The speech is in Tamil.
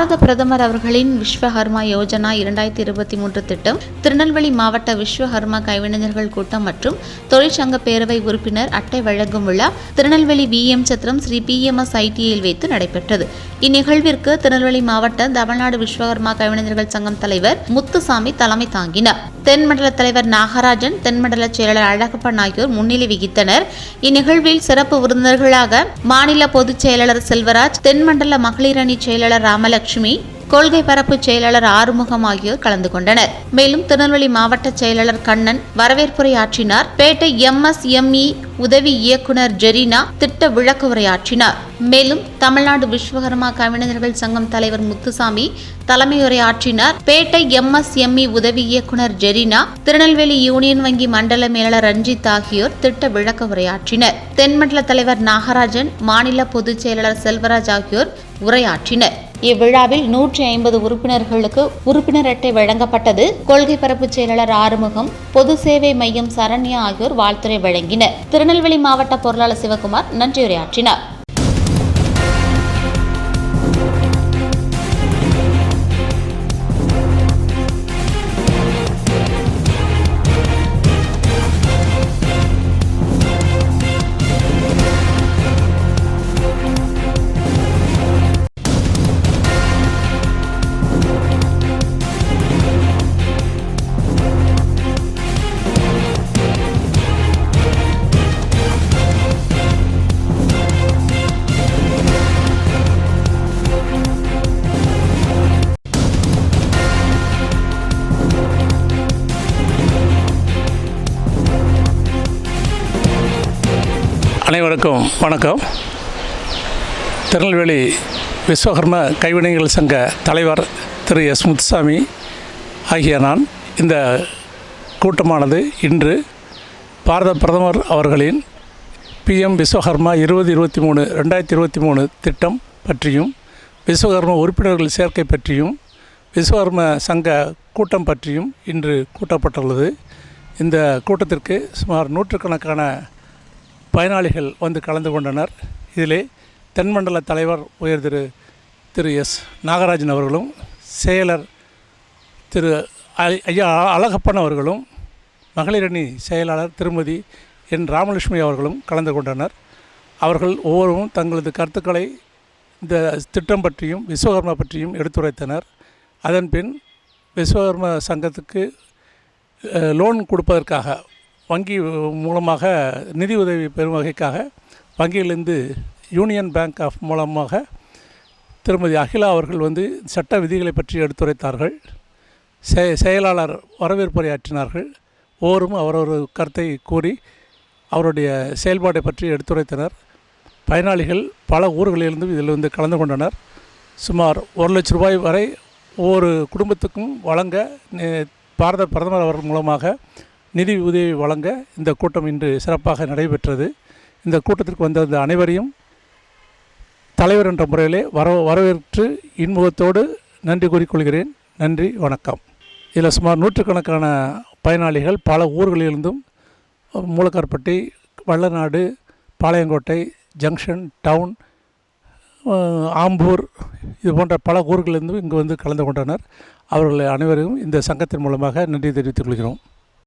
பாரத பிரதமர் அவர்களின் விஸ்வகர்மா யோஜனா இரண்டாயிரத்தி இருபத்தி மூன்று திட்டம் திருநெல்வேலி மாவட்ட விஸ்வகர்மா கைவினைஞர்கள் கூட்டம் மற்றும் தொழிற்சங்க பேரவை உறுப்பினர் அட்டை வழங்கும் விழா திருநெல்வேலி விஎம் சத்திரம் ஸ்ரீ பிஎம்எஸ் ஐடியில் வைத்து நடைபெற்றது. இந்நிகழ்விற்கு திருநெல்வேலி மாவட்ட தமிழ்நாடு விஸ்வகர்மா கைவினைஞர்கள் சங்கம் தலைவர் முத்துசாமி தலைமை தாங்கினார். தென்மண்டல தலைவர் நாகராஜன் தென்மண்டல செயலாளர் அழகப்பன் ஆகியோர் முன்னிலை வகித்தனர். இந்நிகழ்வில் சிறப்பு விருந்தினர்களாக மாநில பொதுச் செயலாளர் செல்வராஜ் தென்மண்டல மகளிர் அணி செயலாளர் ராமலட்சுமி லட்சுமி கொள்கை பரப்பு செயலாளர் ஆறுமுகம் ஆகியோர் கலந்து கொண்டனர். மேலும் திருநெல்வேலி மாவட்ட செயலாளர் கண்ணன் வரவேற்புரை ஆற்றினார். பேட்டை எம்எஸ்எம்இ உதவி இயக்குனர் ஜெரீனா திட்ட விளக்கு உரையாற்றினார். மேலும் தமிழ்நாடு விஸ்வகர்மா கவிஞர்கள் சங்கம் தலைவர் முத்துசாமி தலைமையுரையாற்றினார் பேட்டை எம்எஸ்எம்இ உதவி இயக்குனர் ஜெரீனா திருநெல்வேலி யூனியன் வங்கி மண்டல மேலாளர் ரஞ்சித் ஆகியோர் திட்ட விளக்க உரையாற்றினர். தென்மண்டல தலைவர் நாகராஜன் மாநில பொதுச் செயலாளர் செல்வராஜ் ஆகியோர் உரையாற்றினர். இவ்விழாவில் நூற்றி ஐம்பது உறுப்பினர்களுக்கு உறுப்பினர் அட்டை வழங்கப்பட்டது. கொள்கை பரப்பு செயலாளர் ஆறுமுகம் பொது சேவை மையம் சரண்யா ஆகியோர் வாழ்த்துரை வழங்கினர். திருநெல்வேலி மாவட்ட பொருளாளர் சிவகுமார் நன்றியுரையாற்றினார். அனைவருக்கும் வணக்கம். திருநெல்வேலி விஸ்வகர்ம கைவினைகள் சங்க தலைவர் திரு எஸ் முத்துசாமி ஆகிய நான் இந்த கூட்டமானது இன்று பாரத பிரதமர் அவர்களின் பிஎம் விஸ்வகர்மா இருபது இருபத்தி மூணு ரெண்டாயிரத்தி இருபத்தி மூணு திட்டம் பற்றியும் விஸ்வகர்ம உறுப்பினர்கள் சேர்க்கை பற்றியும் விஸ்வகர்ம சங்க கூட்டம் பற்றியும் இன்று கூட்டப்பட்டுள்ளது. இந்த கூட்டத்திற்கு சுமார் நூற்றுக்கணக்கான பயனாளிகள் வந்து கலந்து கொண்டனர். இதிலே தென்மண்டல தலைவர் உயர் திரு திரு எஸ். நாகராஜன் அவர்களும் செயலர் திரு ஐ- ஐயா அழகப்பன் அவர்களும் மகளிரணி செயலாளர் திருமதி என் ராமலட்சுமி அவர்களும் கலந்து கொண்டனர். அவர்கள் ஒவ்வொருவரும் தங்களது கருத்துக்களை இந்த திட்டம் பற்றியும் விஸ்வகர்மா பற்றியும் எடுத்துரைத்தனர். அதன்பின் விஸ்வகர்ம சங்கத்துக்கு லோன் கொடுப்பதற்காக வங்கி மூலமாக நிதி உதவி பெறும் வகைக்காக வங்கியிலிருந்து யூனியன் பேங்க் ஆஃப் மூலமாக திருமதி அகிலா அவர்கள் வந்து சட்ட விதிகளை பற்றி எடுத்துரைத்தார்கள். செ செயலாளர் வரவேற்புரையாற்றினார்கள் ஒவ்வொரும் அவரவர் கருத்தை கூறி அவருடைய செயல்பாட்டை பற்றி எடுத்துரைத்தனர். பயனாளிகள் பல ஊர்களிலிருந்து இதில் வந்து கலந்து கொண்டனர். சுமார் ஒரு லட்ச ரூபாய் வரை ஒவ்வொரு குடும்பத்துக்கும் வழங்க பாரத பிரதமர் அவர்கள் மூலமாக நிதி உதவி வழங்க இந்த கூட்டம் இன்று சிறப்பாக நடைபெற்றது. இந்த கூட்டத்திற்கு வந்த அனைவரையும் தலைவர் என்ற முறையிலே வர வரவேற்று இன்முகத்தோடு நன்றி கூறிக்கொள்கிறேன். நன்றி வணக்கம். இதில் சுமார் நூற்றுக்கணக்கான பயனாளிகள் பல ஊர்களிலிருந்தும் மூலக்கார்பட்டி வள்ளநாடு பாளையங்கோட்டை ஜங்ஷன் டவுன் ஆம்பூர் இது போன்ற பல ஊர்களிலிருந்தும் இங்கு வந்து கலந்து கொண்டனர். அவர்கள் அனைவரும் இந்த சங்கத்தின் மூலமாக நன்றி தெரிவித்துக் கொள்கிறோம்.